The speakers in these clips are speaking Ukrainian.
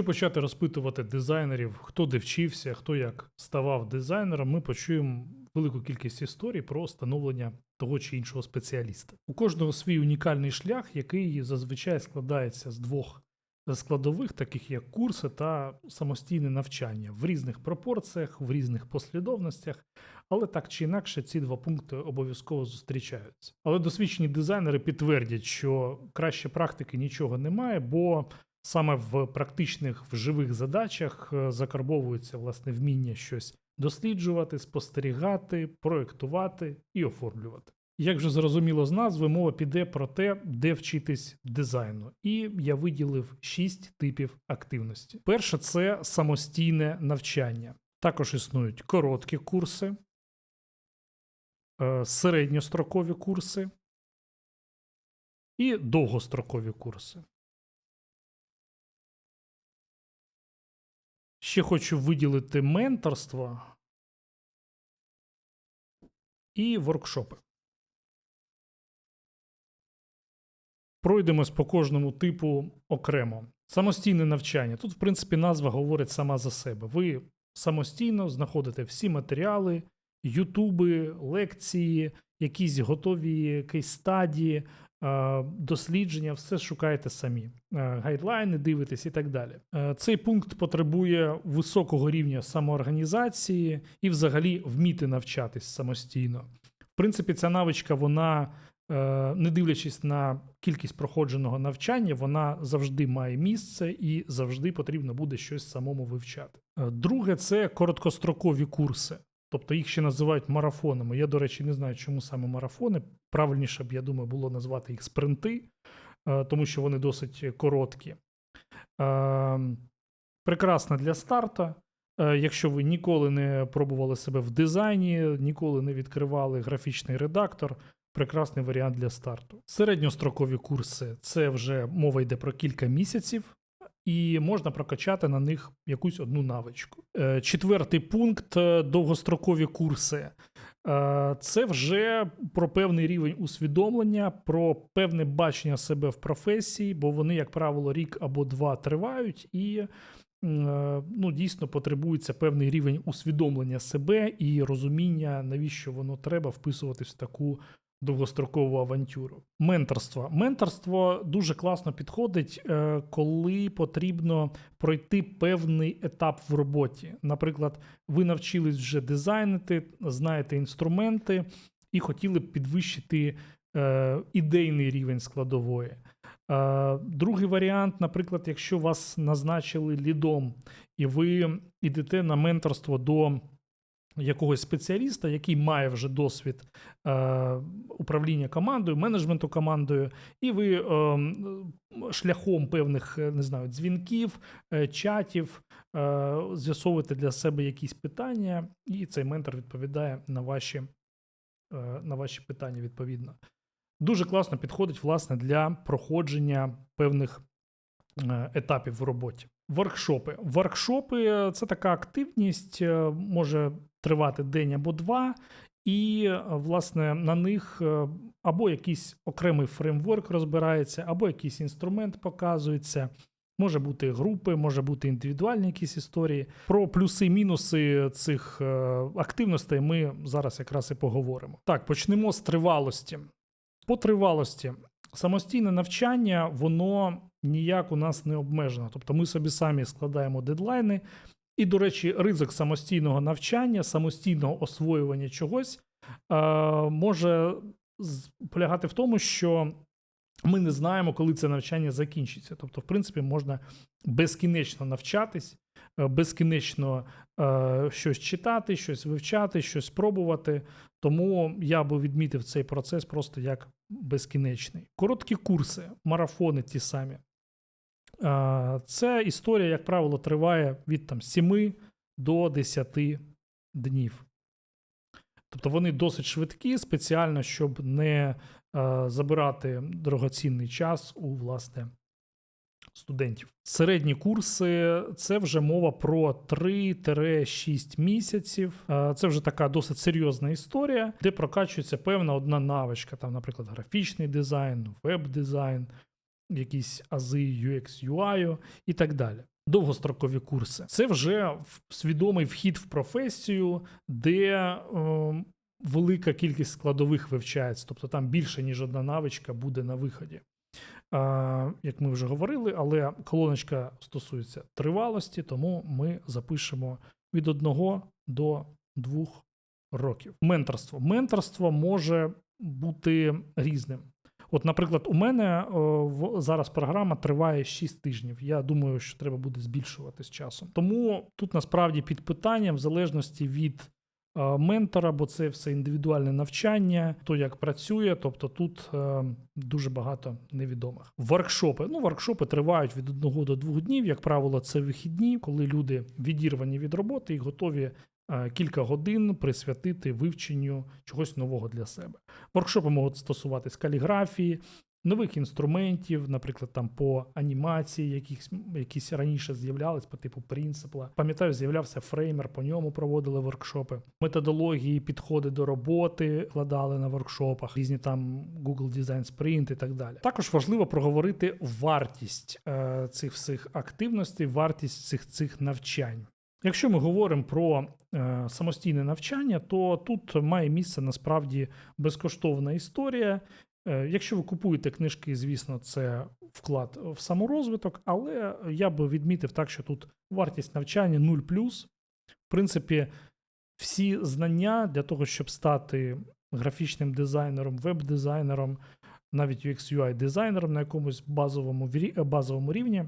Якщо почати розпитувати дизайнерів, хто де вчився, хто як ставав дизайнером, ми почуємо велику кількість історій про становлення того чи іншого спеціаліста. У кожного свій унікальний шлях, який зазвичай складається з двох складових, таких як курси та самостійне навчання в різних пропорціях, в різних послідовностях, але так чи інакше ці два пункти обов'язково зустрічаються. Але досвідчені дизайнери підтвердять, що краще практики нічого немає, бо саме в практичних в живих задачах е, закарбовується власне вміння щось досліджувати, спостерігати, проєктувати і оформлювати. Як вже зрозуміло з назви, мова піде про те, де вчитись дизайну. І я виділив шість типів активності. Перше це самостійне навчання. Також існують короткі курси, е, середньострокові курси і довгострокові курси. Ще хочу виділити менторство і воркшопи. Пройдемось по кожному типу окремо. Самостійне навчання. Тут, в принципі, назва говорить сама за себе. Ви самостійно знаходите всі матеріали, ютуби, лекції, якісь готові кейс-стадії, дослідження, все шукаєте самі. Е, Гайдлайни дивитесь і так далі. Е, Цей пункт потребує високого рівня самоорганізації і, взагалі, вміти навчатись самостійно. В принципі, ця навичка, вона Е, не дивлячись на кількість проходженого навчання, вона завжди має місце і завжди потрібно буде щось самому вивчати. Е, друге, це короткострокові курси, тобто їх ще називають марафонами. Я, до речі, не знаю, чому саме марафони. Правильніше б, я думаю, було назвати їх спринти, е, тому що вони досить короткі. Прекрасна для старта. Якщо ви ніколи не пробували себе в дизайні, ніколи не відкривали графічний редактор, прекрасний варіант для старту. Середньострокові курси це вже мова йде про кілька місяців. І можна прокачати на них якусь одну навичку. Е, четвертий пункт е, довгострокові курси. Е, це вже про певний рівень усвідомлення, про певне бачення себе в професії, бо вони, як правило, рік або два тривають, і ну, дійсно потребується певний рівень усвідомлення себе і розуміння, навіщо воно треба вписуватись в таку довгострокову авантюру. Менторство. Менторство дуже класно підходить, е, коли потрібно пройти певний етап в роботі. Наприклад, ви навчились вже дизайнити, знаєте інструменти і хотіли б підвищити е, ідейний рівень складової. Е, другий варіант, наприклад, якщо вас назначили лідом, і ви йдете на менторство до якогось спеціаліста, який має вже досвід е, управління командою, менеджменту командою, і ви е, шляхом певних е, не знаю, дзвінків, е, чатів е, з'ясовуєте для себе якісь питання, і цей ментор відповідає на ваші, е, на ваші питання відповідно. Дуже класно підходить власне для проходження певних е, етапів в роботі. Воркшопи. Воркшопи це така активність, е, може тривати день або два, і, е, власне, на них е, або якийсь окремий фреймворк розбирається, або якийсь інструмент показується. Може бути групи, може бути індивідуальні якісь історії. Про плюси-мінуси цих активностей ми зараз якраз і поговоримо. Так, почнемо з тривалості. По тривалості самостійне навчання, воно ніяк у нас не обмежено. Тобто ми собі самі складаємо дедлайни. І, до речі, ризик самостійного навчання, самостійного освоювання чогось е, може полягати в тому, що ми не знаємо, коли це навчання закінчиться. Тобто, в принципі, можна безкінечно навчатись, е, безкінечно е, щось читати, щось вивчати, щось пробувати. Тому я би відмітив цей процес просто як безкінечний. Короткі курси, марафони ті самі. Це історія, як правило, триває від там, 7 до 10 днів. Тобто вони досить швидкі, спеціально, щоб не забирати дорогоцінний час у власне студентів. Середні курси це вже мова про 3-6 місяців. Це вже така досить серйозна історія, де прокачується певна одна навичка, там, наприклад, графічний дизайн, веб-дизайн, якісь ази UX, UI і так далі. Довгострокові курси це вже свідомий вхід в професію, де е, велика кількість складових вивчається, тобто там більше ніж одна навичка буде на виході. Е, як ми вже говорили, але колоночка стосується тривалості, тому ми запишемо від 1 до 2 років. Менторство. Менторство може бути різним. От, наприклад, у мене о, в, зараз програма триває 6 тижнів. Я думаю, що треба буде збільшувати з часом. Тому тут насправді під питанням, в залежності від е, ментора, бо це все індивідуальне навчання, то як працює, тобто тут е, дуже багато невідомих. Воркшопи. Ну, воркшопи тривають від одного до двох днів. Як правило, це вихідні, коли люди відірвані від роботи і готові е, кілька годин присвятити вивченню чогось нового для себе. Воркшопи можуть стосуватись каліграфії, нових інструментів, наприклад, там по анімації, якісь, якісь раніше з'являлись по типу принципла. Пам'ятаю, з'являвся фреймер, по ньому проводили воркшопи. Методології, підходи до роботи вкладали на воркшопах, різні там Google Design Sprint і так далі. Також важливо проговорити вартість е, цих всіх активностей, вартість цих цих навчань. Якщо ми говоримо про е, самостійне навчання, то тут має місце насправді безкоштовна історія. Е, якщо ви купуєте книжки, звісно, це вклад в саморозвиток, але я би відмітив так, що тут вартість навчання 0 В принципі, всі знання для того, щоб стати графічним дизайнером, веб-дизайнером, навіть UX UI дизайнером на якомусь базовому, базовому рівні.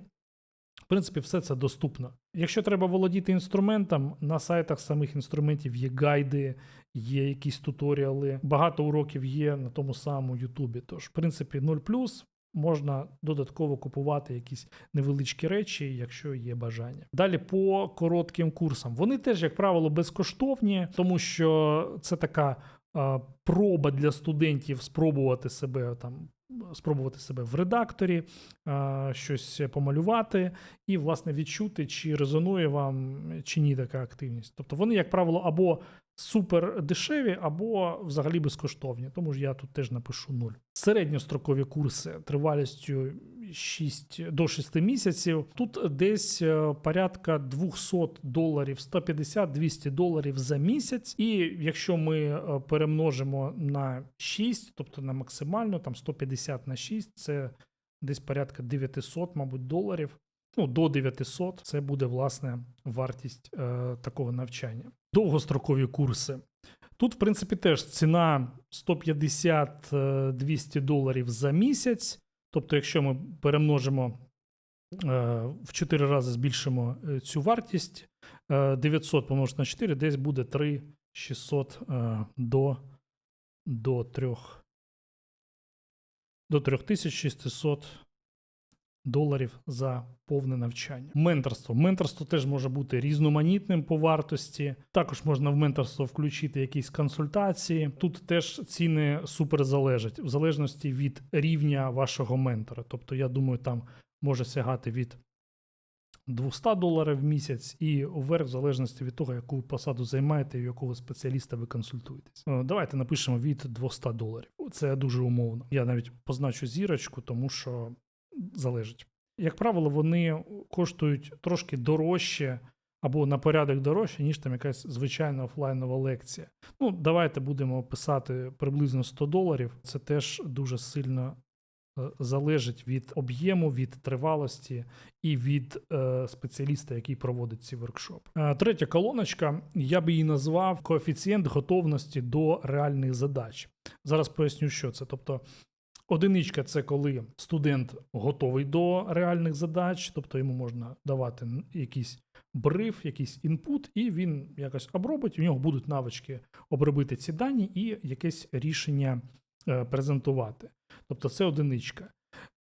Принципі, все це доступно. Якщо треба володіти інструментом, на сайтах самих інструментів є гайди, є якісь туторіали, багато уроків є на тому самому Ютубі. Тож, в принципі, 0 можна додатково купувати якісь невеличкі речі, якщо є бажання. Далі по коротким курсам. Вони теж, як правило, безкоштовні, тому що це така проба для студентів спробувати себе там. Спробувати себе в редакторі, щось помалювати, і, власне, відчути, чи резонує вам чи ні така активність. Тобто вони, як правило, або супер дешеві, або взагалі безкоштовні. Тому ж я тут теж напишу нуль. Середньострокові курси тривалістю 6 до 6 місяців. Тут десь е, порядка 200 доларів, 150-200 доларів за місяць. І якщо ми е, перемножимо на 6, тобто на максимально там 150 на 6, це десь порядка 900, мабуть, доларів. Ну, до 900 це буде власне вартість е, такого навчання. Довгострокові курси. Тут, в принципі, теж ціна 150-200 доларів за місяць. Тобто, якщо ми перемножимо е, в 4 рази збільшимо е, цю вартість, е, 900 помножити на 4, десь буде 3600 е, до, до 3 до 3600 доларів за повне навчання. Менторство. Менторство теж може бути різноманітним по вартості. Також можна в менторство включити якісь консультації. Тут теж ціни супер залежать в залежності від рівня вашого ментора. Тобто, я думаю, там може сягати від 200 доларів в місяць і вверх, в залежності від того, яку посаду займаєте і у якого спеціаліста ви консультуєтесь. Е, Давайте напишемо від 200 доларів. Це дуже умовно. Я навіть позначу зірочку, тому що залежить. Як правило, вони коштують трошки дорожче або на порядок дорожче, ніж там якась звичайна офлайнова лекція. Ну, давайте будемо писати приблизно 100 доларів. Це теж дуже сильно е, залежить від об'єму, від тривалості і від е, спеціаліста, який проводить ці воркшопи. Е, третя колоночка, я би її назвав коефіцієнт готовності до реальних задач. Зараз поясню, що це. Тобто, Одиничка це коли студент готовий до реальних задач, тобто йому можна давати якийсь бриф, якийсь інпут, і він якось обробить. У нього будуть навички обробити ці дані і якесь рішення е, презентувати. Тобто це одиничка.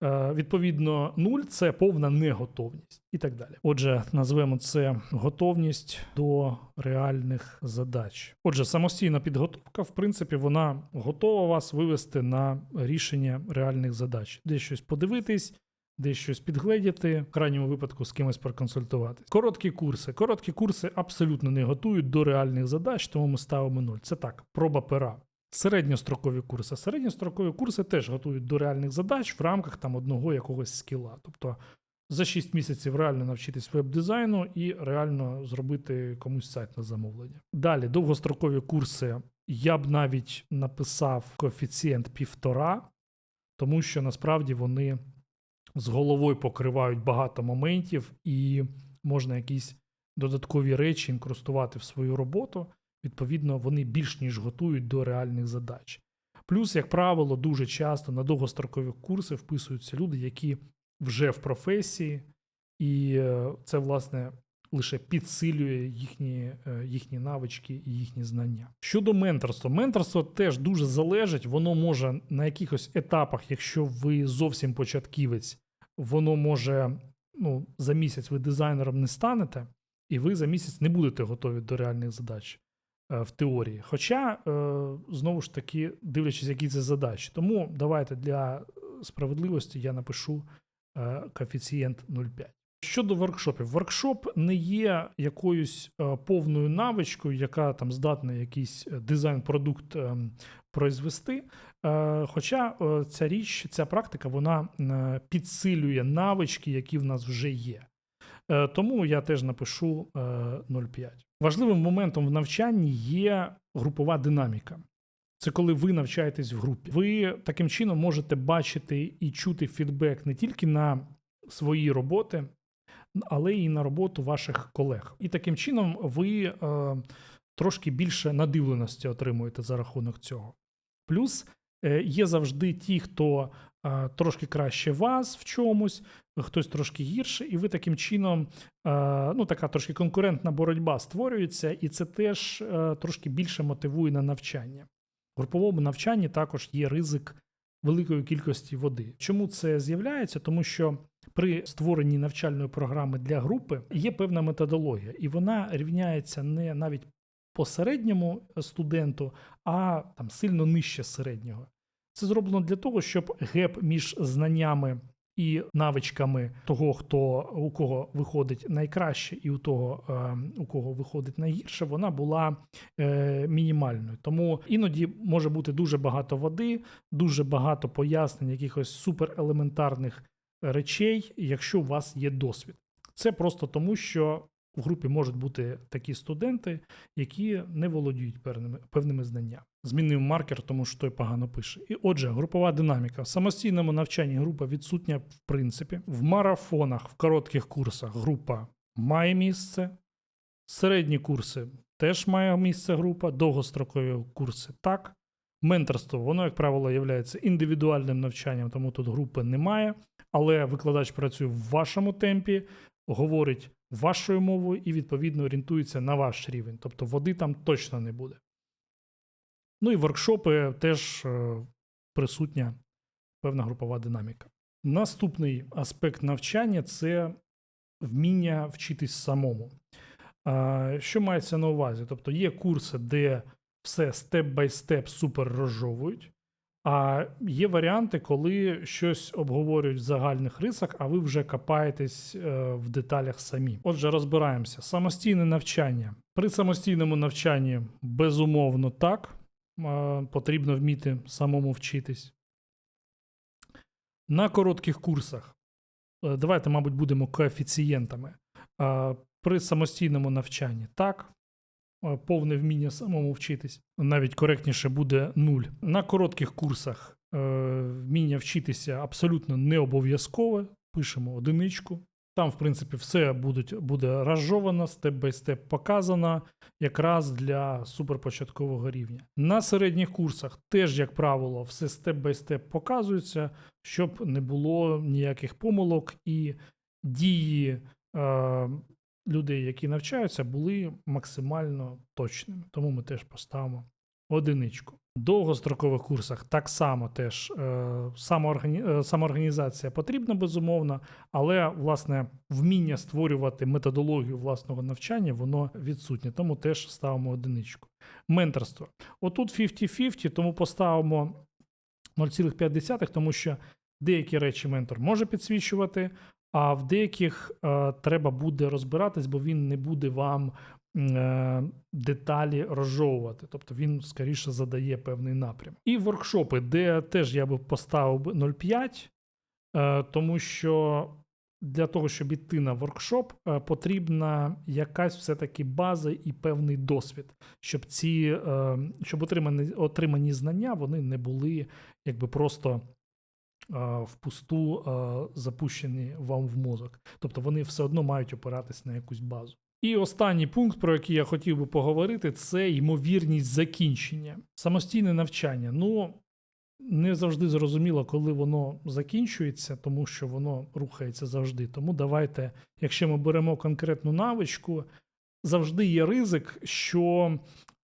Е, відповідно, нуль це повна неготовність і так далі. Отже, назвемо це готовність до реальних задач. Отже, самостійна підготовка, в принципі, вона готова вас вивести на рішення реальних задач, десь щось подивитись. Десь щось підгледіти, в крайньому випадку з кимось проконсультуватись. Короткі курси. Короткі курси абсолютно не готують до реальних задач, тому ми ставимо нуль. Це так, проба пера. Середньострокові курси. Середньострокові курси теж готують до реальних задач в рамках там одного якогось скіла. Тобто за 6 місяців реально навчитись веб-дизайну і реально зробити комусь сайт на замовлення. Далі довгострокові курси. Я б навіть написав коефіцієнт півтора, тому що насправді вони з головою покривають багато моментів, і можна якісь додаткові речі інкрустувати в свою роботу. Відповідно, вони більш ніж готують до реальних задач. Плюс, як правило, дуже часто на довгострокові курси вписуються люди, які вже в професії, і е, це, власне, лише підсилює їхні, е, їхні навички і їхні знання. Щодо менторства, менторство теж дуже залежить, воно може на якихось етапах, якщо ви зовсім початківець, воно може ну, за місяць ви дизайнером не станете, і ви за місяць не будете готові до реальних задач в теорії. Хоча, е, знову ж таки, дивлячись, які це задачі. Тому давайте для справедливості я напишу е, коефіцієнт 0,5. Щодо воркшопів, воркшоп не є якоюсь е, повною навичкою, яка там здатна якийсь е, дизайн-продукт е, произвести. Е, хоча е, ця річ, ця практика, вона е, підсилює навички, які в нас вже є. Е, Тому я теж напишу е, 0,5. Важливим моментом в навчанні є групова динаміка. Це коли ви навчаєтесь в групі. Ви таким чином можете бачити і чути фідбек не тільки на свої роботи, але і на роботу ваших колег. І таким чином ви е, трошки більше надивленості отримуєте за рахунок цього. Плюс е, є завжди ті, хто трошки краще вас в чомусь, хтось трошки гірше, і ви таким чином, ну така трошки конкурентна боротьба створюється, і це теж е, трошки більше мотивує на навчання. В груповому навчанні також є ризик великої кількості води. Чому це з'являється? Тому що при створенні навчальної програми для групи є певна методологія, і вона рівняється не навіть по середньому студенту, а там сильно нижче середнього. Це зроблено для того, щоб геп між знаннями і навичками того, хто у кого виходить найкраще, і у того, е, у кого виходить найгірше, вона була е, мінімальною. Тому іноді може бути дуже багато води, дуже багато пояснень, якихось суперелементарних речей, якщо у вас є досвід. Це просто тому, що в групі можуть бути такі студенти, які не володіють певними, певними знаннями. Змінив маркер, тому що той погано пише. І отже, групова динаміка. В самостійному навчанні група відсутня в принципі. В марафонах, в коротких курсах група має місце. Середні курси теж має місце група, довгострокові курси так. Менторство, воно, як правило, є індивідуальним навчанням, тому тут групи немає. Але викладач працює в вашому темпі, говорить вашою мовою і, відповідно, орієнтується на ваш рівень. Тобто води там точно не буде. Ну і воркшопи теж е, присутня певна групова динаміка. Наступний аспект навчання це вміння вчитись самому. Що мається на увазі? Тобто є курси, де все степ-бай-степ супер розжовують, а є варіанти, коли щось обговорюють в загальних рисах, а ви вже копаєтесь е, в деталях самі. Отже, розбираємося. Самостійне навчання. При самостійному навчанні безумовно так. Потрібно вміти самому вчитись. На коротких курсах. е, Давайте, мабуть, будемо коефіцієнтами. При самостійному навчанні так. Повне вміння самому вчитись. Навіть коректніше буде нуль. На коротких курсах е, вміння вчитися абсолютно не обов'язкове. Пишемо одиничку. Там, в принципі, все будуть, буде розжовано, степ-бай-степ показано, якраз для суперпочаткового рівня. На середніх курсах теж, як правило, все степ-бай-степ показується, щоб не було ніяких помилок і дії е, людей, які навчаються, були максимально точними. Тому ми теж поставимо одиничку. В довгострокових курсах так само теж е, самооргані... е, самоорганізація потрібна, безумовно, але власне вміння створювати методологію власного навчання воно відсутнє, тому теж ставимо одиничку. Менторство. Отут 50-50, тому поставимо 0,5, тому що деякі речі ментор може підсвічувати, а в деяких е, треба буде розбиратись, бо він не буде вам деталі розжовувати. Тобто він скоріше задає певний напрям. І воркшопи, де теж я би поставив 0,5, е, тому що для того, щоб іти на воркшоп, е, потрібна якась все-таки база і певний досвід, щоб ці е, щоб отримані, отримані знання вони не були якби просто е, впусту е, запущені вам в мозок. Тобто вони все одно мають опиратись на якусь базу. І останній пункт, про який я хотів би поговорити, це ймовірність закінчення. Самостійне навчання. Ну, не завжди зрозуміло, коли воно закінчується, тому що воно рухається завжди. Тому давайте, якщо ми беремо конкретну навичку, завжди є ризик, що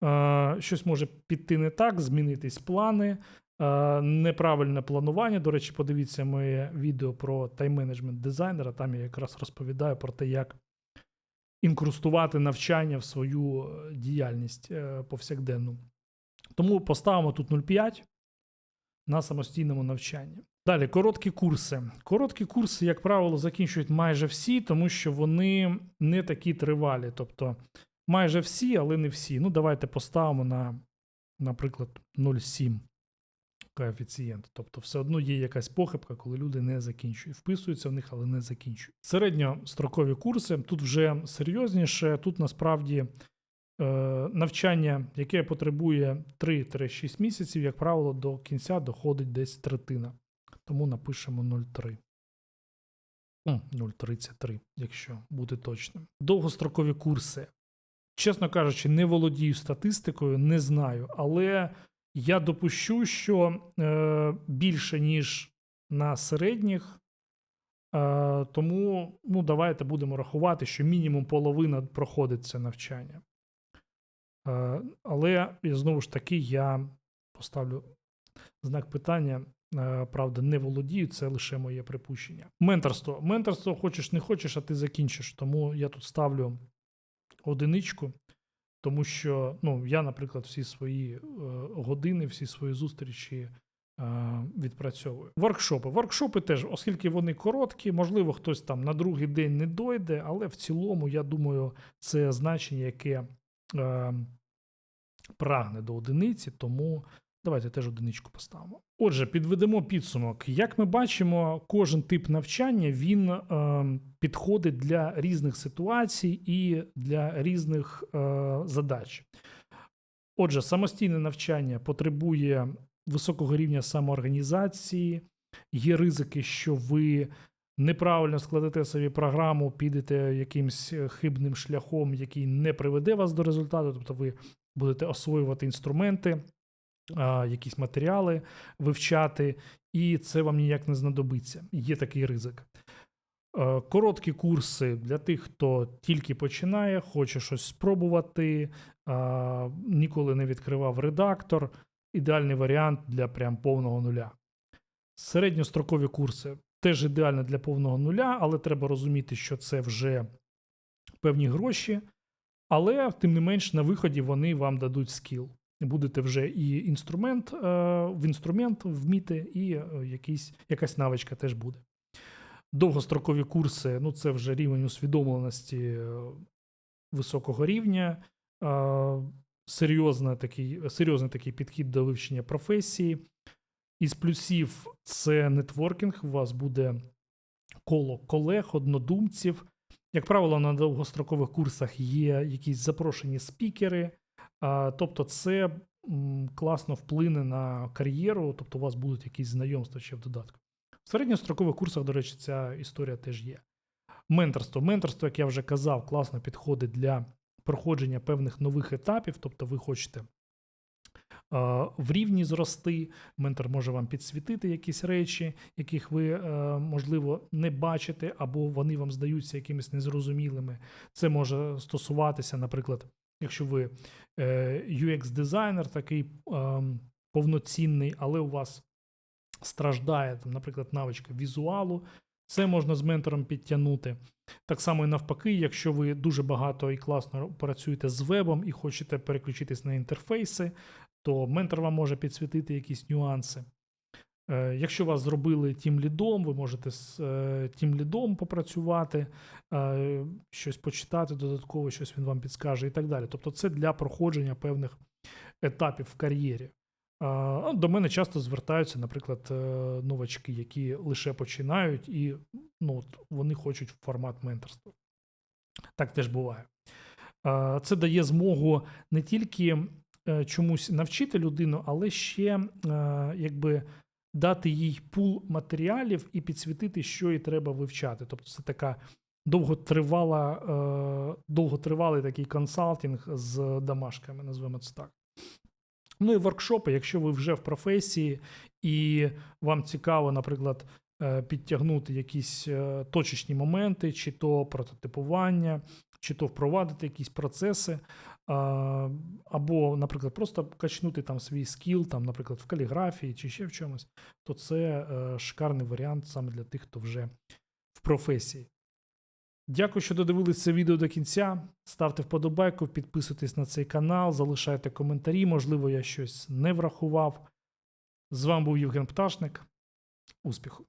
е, щось може піти не так, змінитись плани, е, неправильне планування. До речі, подивіться моє відео про тайм-менеджмент дизайнера. Там я якраз розповідаю про те, як інкрустувати навчання в свою е, діяльність е, повсякденну. Тому поставимо тут 0,5 на самостійному навчанні. Далі короткі курси. Короткі курси, як правило, закінчують майже всі, тому що вони не такі тривалі. Тобто майже всі, але не всі. Ну, давайте поставимо на, наприклад, 0,7 коефіцієнт. Тобто, все одно є якась похибка, коли люди не закінчують. Вписуються в них, але не закінчують. Середньострокові курси тут вже серйозніше. Тут насправді е, навчання, яке потребує 3-6 місяців, як правило, до кінця доходить десь третина. Тому напишемо 0,3. 0,33, якщо бути точним. Довгострокові курси. Чесно кажучи, не володію статистикою, не знаю, але я допущу, що е, більше, ніж на середніх. Е, тому ну, давайте будемо рахувати, що мінімум половина проходить це навчання. Е, але знову ж таки я поставлю знак питання. Е, Правда, не володію, це лише моє припущення. Менторство. Менторство хочеш не хочеш, а ти закінчиш. Тому я тут ставлю одиничку, тому що ну, я, наприклад, всі свої е, години, всі свої зустрічі е, відпрацьовую. Воркшопи. Воркшопи теж, оскільки вони короткі, можливо, хтось там на другий день не дойде, але в цілому, я думаю, це значення, яке е, прагне до одиниці, тому давайте теж одиничку поставимо. Отже, підведемо підсумок. Як ми бачимо, кожен тип навчання він е, підходить для різних ситуацій і для різних е, задач. Отже, самостійне навчання потребує високого рівня самоорганізації, є ризики, що ви неправильно складете собі програму, підете якимсь хибним шляхом, який не приведе вас до результату, тобто ви будете освоювати інструменти, якісь матеріали вивчати, і це вам ніяк не знадобиться. Є такий ризик. Е, Короткі курси для тих, хто тільки починає, хоче щось спробувати, ніколи не відкривав редактор. Ідеальний варіант для прям повного нуля. Середньострокові курси теж ідеально для повного нуля, але треба розуміти, що це вже певні гроші. Але, тим не менш, на виході вони вам дадуть скіл. Будете вже і інструмент е, в інструмент вміти, і е, якийсь, якась навичка теж буде. Довгострокові курси ну це вже рівень усвідомленості е, високого рівня, серйозна такий, серйозний такий підхід до вивчення професії. Із плюсів це нетворкінг, у вас буде коло колег, однодумців. Як правило, на довгострокових курсах є якісь запрошені спікери. Тобто, це класно вплине на кар'єру, тобто у вас будуть якісь знайомства ще в додатку. В середньострокових курсах, до речі, ця історія теж є. Менторство. Менторство, як я вже казав, класно підходить для проходження певних нових етапів, тобто ви хочете в рівні зрости, ментор може вам підсвітити якісь речі, яких ви, е, можливо, не бачите, або вони вам здаються якимись незрозумілими. Це може стосуватися, наприклад, якщо ви е, UX-дизайнер такий ем, повноцінний, але у вас страждає, там, наприклад, навичка візуалу, це можна з ментором підтягнути. Так само і навпаки, якщо ви дуже багато і класно працюєте з вебом і хочете переключитись на інтерфейси, то ментор вам може підсвітити якісь нюанси. Е, Якщо вас зробили тім лідом, ви можете з е, тім лідом попрацювати, е, щось почитати додатково, щось він вам підскаже і так далі. Тобто, це для проходження певних етапів в кар'єрі. До мене часто звертаються, наприклад, новачки, які лише починають і ну, от, вони хочуть формат менторства. Так теж буває. Це дає змогу не тільки чомусь навчити людину, але ще якби дати їй пул матеріалів і підсвітити, що їй треба вивчати. Тобто це така довготривала, е, довготривалий такий консалтинг з домашками, назвемо це так. Ну і воркшопи, якщо ви вже в професії і вам цікаво, наприклад, е, підтягнути якісь е, точечні моменти, чи то прототипування, чи то впровадити якісь процеси, або, наприклад, просто качнути там свій скіл, там, наприклад, в каліграфії чи ще в чомусь, то це е, шикарний варіант саме для тих, хто вже в професії. Дякую, що додивилися це відео до кінця. Ставте вподобайку, підписуйтесь на цей канал, залишайте коментарі. Можливо, я щось не врахував. З вами був Євген Пташник. Успіху!